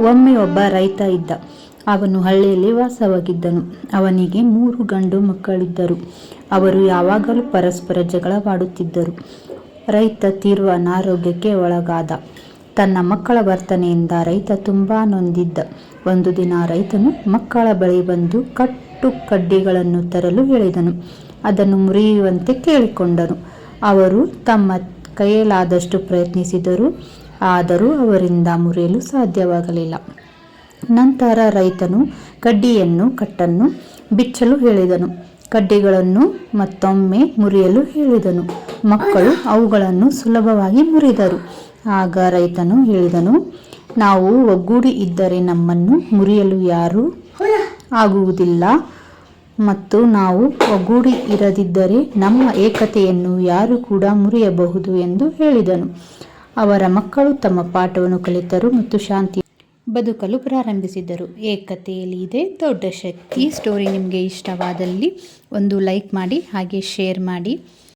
ಒಮ್ಮೆ ಒಬ್ಬ ರೈತ ಇದ್ದ. ಅವನು ಹಳ್ಳಿಯಲ್ಲಿ ವಾಸವಾಗಿದ್ದನು. ಅವನಿಗೆ ಮೂರು ಗಂಡು ಮಕ್ಕಳಿದ್ದರು. ಅವರು ಯಾವಾಗಲೂ ಪರಸ್ಪರ ಜಗಳವಾಡುತ್ತಿದ್ದರು. ರೈತ ತೀರ್ವ ಅನಾರೋಗ್ಯಕ್ಕೆ ಒಳಗಾದ. ತನ್ನ ಮಕ್ಕಳ ವರ್ತನೆಯಿಂದ ರೈತ ತುಂಬಾ ನೊಂದಿದ್ದ. ಒಂದು ದಿನ ರೈತನು ಮಕ್ಕಳ ಬಳಿ ಬಂದು ಕಟ್ಟು ಕಡ್ಡಿಗಳನ್ನು ತರಲು ಹೇಳಿದನು. ಅದನ್ನು ಮುರಿಯುವಂತೆ ಕೇಳಿಕೊಂಡನು. ಅವರು ತಮ್ಮ ಕೈಯಲಾದಷ್ಟು ಪ್ರಯತ್ನಿಸಿದರು ಆದರೂ ಅವರಿಂದ ಮುರಿಯಲು ಸಾಧ್ಯವಾಗಲಿಲ್ಲ. ನಂತರ ರೈತನು ಕಡ್ಡಿಯನ್ನು, ಕಟ್ಟನ್ನು ಬಿಚ್ಚಲು ಹೇಳಿದನು. ಕಡ್ಡಿಗಳನ್ನು ಮತ್ತೊಮ್ಮೆ ಮುರಿಯಲು ಹೇಳಿದನು. ಮಕ್ಕಳು ಅವುಗಳನ್ನು ಸುಲಭವಾಗಿ ಮುರಿದರು. ಆಗ ರೈತನು ಹೇಳಿದನು, ನಾವು ಒಗ್ಗೂಡಿ ಇದ್ದರೆ ನಮ್ಮನ್ನು ಮುರಿಯಲು ಯಾರೂ ಆಗುವುದಿಲ್ಲ ಮತ್ತು ನಾವು ಒಗ್ಗೂಡಿ ಇರದಿದ್ದರೆ ನಮ್ಮ ಏಕತೆಯನ್ನು ಯಾರು ಕೂಡ ಮುರಿಯಬಹುದು ಎಂದು ಹೇಳಿದನು. ಅವರ ಮಕ್ಕಳು ತಮ್ಮ ಪಾಠವನ್ನು ಕಲಿತರು ಮತ್ತು ಶಾಂತಿ ಬದುಕಲು ಪ್ರಾರಂಭಿಸಿದರು ಏಕತೆಯಲ್ಲಿ ಇದೆ, ದೊಡ್ಡ ಶಕ್ತಿ. ಸ್ಟೋರಿ ನಿಮಗೆ ಇಷ್ಟವಾದಲ್ಲಿ ಒಂದು ಲೈಕ್ ಮಾಡಿ, ಹಾಗೆ ಶೇರ್ ಮಾಡಿ.